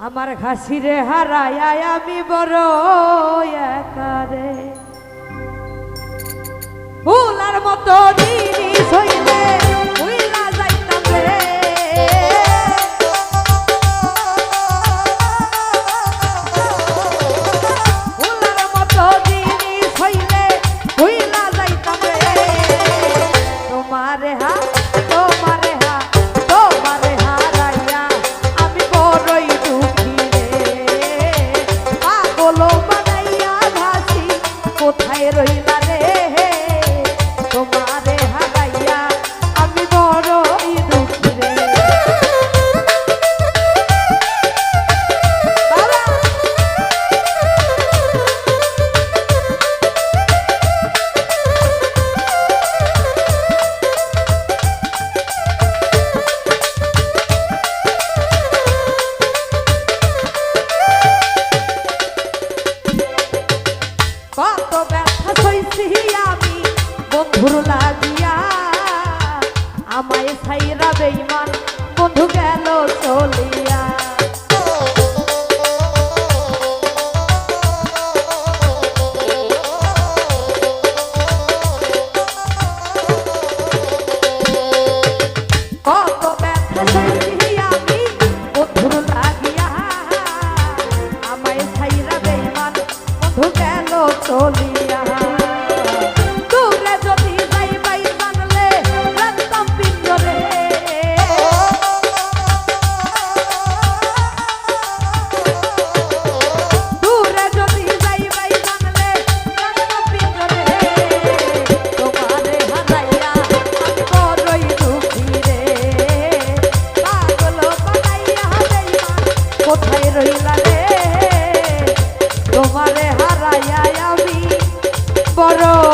আমার ঘাসিরে হারায় আমি বড় একারে ফুলার মতো জিনিস রইলা রে। তোমারে কত ব্যথা সইছি আমি বন্ধুর লাগিয়া। আমায় সাইরা বেইমান বন্ধু চলিয়া। দূরে যদি যাইবাই জানলে রাখতাম পিঞ্জরে দূরে যদি যাইবাই জানলে রাখতাম পিঞ্জরে তোমারে হারাইয়া বড়ই দুঃখী রে পাগল বানাইয়া বেইমান কোথায় রইলা? রে